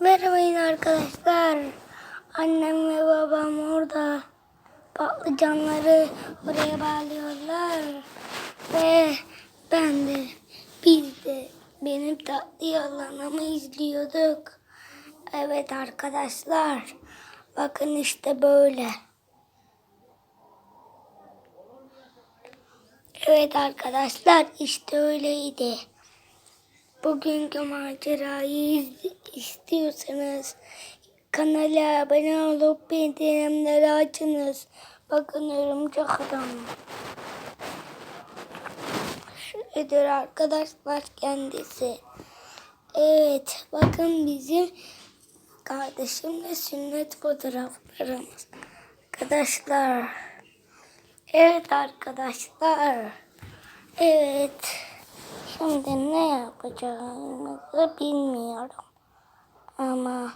Merhabayın arkadaşlar. Annem ve babam orada patlıcanları oraya bağlıyorlar. Ve ben de biz de benim tatlı yalanımı izliyorduk. Evet arkadaşlar. Bakın işte böyle. Evet arkadaşlar işte öyleydi. Bugünkü macerayı istiyorsanız kanala abone olup bildirimleri açınız. Bakın örümcek adam. Şöyledir arkadaşlar kendisi. Evet bakın bizim kardeşimle sünnet fotoğraflarımız. Arkadaşlar. Evet arkadaşlar. Evet. Şimdi ne yapacağımızı bilmiyorum. Ama